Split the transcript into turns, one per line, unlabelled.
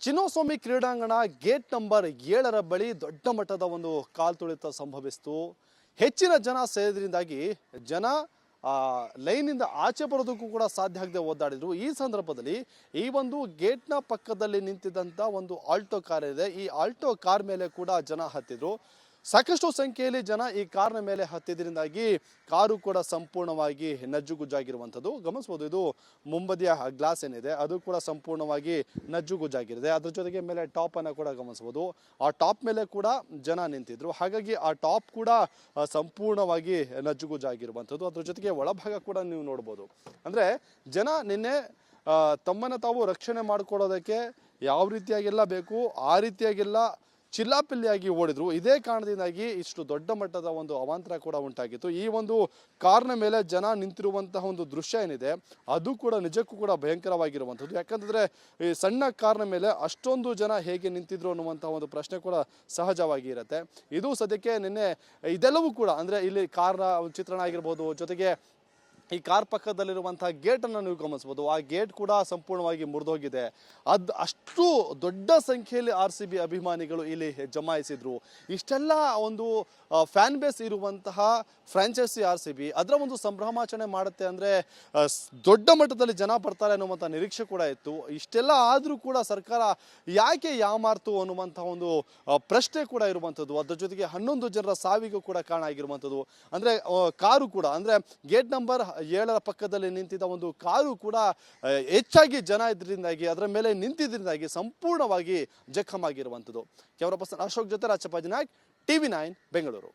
ಚಿನ್ನಸ್ವಾಮಿ ಕ್ರೀಡಾಂಗಣ gate number ಏಳರ ಬಳಿ ದೊಡ್ಡ ಮಟ್ಟದ ಒಂದು ಕಾಲ್ತುಳಿತ ಸಂಭವಿಸಿತು. ಹೆಚ್ಚಿನ ಜನ ಸೇರಿದ್ರಿಂದಾಗಿ ಜನ ಆ, ಲೈನಿಂದ ಆಚೆ ಬರೋದಕ್ಕೂ ಕೂಡ ಸಾಧ್ಯ ಆಗದೆ ಓದಾಡಿದ್ರು ಈ ಸಂದರ್ಭದಲ್ಲಿ ಈ ಒಂದು ಗೇಟ್ನ ಪಕ್ಕದಲ್ಲಿ ನಿಂತಿದ್ದಂಥ ಒಂದು ಆಲ್ಟೋ ಕಾರ್ ಇದೆ. ಈ ಆಲ್ಟೋ ಕಾರ್ ಮೇಲೆ ಕೂಡ ಜನ ಹತ್ತಿದ್ರು. ಸಾಕಷ್ಟು ಸಂಖ್ಯೆಯಲ್ಲಿ ಜನ ಈ ಕಾರ್ನ ಮೇಲೆ ಹತ್ತಿದ್ರಿಂದಾಗಿ ಕಾರು ಕೂಡ ಸಂಪೂರ್ಣವಾಗಿ ನಜ್ಜುಗುಜ್ಜಾಗಿರುವಂಥದ್ದು. ಗಮನಿಸ್ಬೋದು, ಇದು ಮುಂಬದಿಯ ಗ್ಲಾಸ್ ಏನಿದೆ, ಅದು ಕೂಡ ಸಂಪೂರ್ಣವಾಗಿ ನಜ್ಜುಗುಜ್ಜಾಗಿರುತ್ತೆ. ಅದ್ರ ಜೊತೆಗೆ ಮೇಲೆ ಟಾಪ್ ಅನ್ನ ಕೂಡ ಗಮನಿಸ್ಬೋದು. ಆ ಟಾಪ್ ಮೇಲೆ ಕೂಡ ಜನ ನಿಂತಿದ್ರು. ಹಾಗಾಗಿ ಆ ಟಾಪ್ ಕೂಡ ಸಂಪೂರ್ಣವಾಗಿ ನಜ್ಜುಗುಜ್ಜಾಗಿರುವಂಥದ್ದು. ಅದ್ರ ಜೊತೆಗೆ ಒಳಭಾಗ ಕೂಡ ನೀವು ನೋಡ್ಬೋದು. ಅಂದ್ರೆ ಜನ ನಿನ್ನೆ ತಮ್ಮನ್ನ ತಾವು ರಕ್ಷಣೆ ಮಾಡ್ಕೊಳ್ಳೋದಕ್ಕೆ ಯಾವ ರೀತಿಯಾಗೆಲ್ಲ ಬೇಕು, ಆ ರೀತಿಯಾಗೆಲ್ಲ ಚಿಲ್ಲಾಪಿಲ್ಲಿಯಾಗಿ ಓಡಿದ್ರು. ಇದೇ ಕಾರಣದಿಂದಾಗಿ ಇಷ್ಟು ದೊಡ್ಡ ಮಟ್ಟದ ಒಂದು ಅವಾಂತರ ಕೂಡ ಉಂಟಾಗಿತ್ತು. ಈ ಒಂದು ಕಾರ್ನ ಮೇಲೆ ಜನ ನಿಂತಿರುವಂತಹ ಒಂದು ದೃಶ್ಯ ಏನಿದೆ, ಅದು ಕೂಡ ನಿಜಕ್ಕೂ ಕೂಡ ಭಯಂಕರವಾಗಿರುವಂಥದ್ದು. ಯಾಕಂತಂದ್ರೆ, ಈ ಸಣ್ಣ ಕಾರ್ನ ಮೇಲೆ ಅಷ್ಟೊಂದು ಜನ ಹೇಗೆ ನಿಂತಿದ್ರು ಅನ್ನುವಂತಹ ಒಂದು ಪ್ರಶ್ನೆ ಕೂಡ ಸಹಜವಾಗಿ ಇರುತ್ತೆ. ಇದು ಸದ್ಯಕ್ಕೆ ನಿನ್ನೆ ಇದೆಲ್ಲವೂ ಕೂಡ, ಅಂದ್ರೆ ಇಲ್ಲಿ ಕಾರ್ನ ಚಿತ್ರಣ ಆಗಿರ್ಬೋದು, ಜೊತೆಗೆ ಈ ಕಾರ್ ಪಕ್ಕದಲ್ಲಿರುವಂತಹ ಗೇಟನ್ನು ನೀವು ಗಮನಿಸಬಹುದು. ಆ ಗೇಟ್ ಕೂಡ ಸಂಪೂರ್ಣವಾಗಿ ಮುರಿದೋಗಿದೆ. ಅದ್ ಅಷ್ಟು ದೊಡ್ಡ ಸಂಖ್ಯೆಯಲ್ಲಿ ಆರ್ ಸಿ ಬಿ ಅಭಿಮಾನಿಗಳು ಇಲ್ಲಿ ಜಮಾಯಿಸಿದ್ರು. ಇಷ್ಟೆಲ್ಲ ಒಂದು ಫ್ಯಾನ್ ಬೇಸ್ ಇರುವಂತಹ ಫ್ರಾಂಚೈಸಿ ಆರ್ ಸಿ ಬಿ ಅದರ ಒಂದು ಸಂಭ್ರಮಾಚರಣೆ ಮಾಡುತ್ತೆ ಅಂದ್ರೆ ದೊಡ್ಡ ಮಟ್ಟದಲ್ಲಿ ಜನ ಬರ್ತಾರೆ ಅನ್ನುವಂಥ ನಿರೀಕ್ಷೆ ಕೂಡ ಇತ್ತು. ಇಷ್ಟೆಲ್ಲ ಆದರೂ ಕೂಡ ಸರ್ಕಾರ ಯಾಕೆ ಯಾಮಾರ್ತು ಅನ್ನುವಂಥ ಒಂದು ಪ್ರಶ್ನೆ ಕೂಡ ಇರುವಂಥದ್ದು ಅದರ ಜೊತೆಗೆ ಹನ್ನೊಂದು ಜನರ ಸಾವಿಗೂ ಕೂಡ ಕಾರಣ ಆಗಿರುವಂಥದ್ದು ಅಂದ್ರೆ ಕಾರು ಕೂಡ. ಅಂದ್ರೆ ಗೇಟ್ ನಂಬರ್ ಏಳರ ಪಕ್ಕದಲ್ಲಿ ನಿಂತಿದ್ದ ಒಂದು ಕಾರು ಕೂಡ ಹೆಚ್ಚಾಗಿ ಜನ ಇದರಿಂದಾಗಿ, ಅದರ ಮೇಲೆ ನಿಂತಿದ್ದರಿಂದಾಗಿ ಸಂಪೂರ್ಣವಾಗಿ ಜಖಮ್ ಆಗಿರುವಂಥದ್ದು. ಕ್ಯಾಮ್ರಾ ಪರ್ಸನ್ ಅಶೋಕ್ ಜೊತೆ Rajappa T V nine, Bengaluru.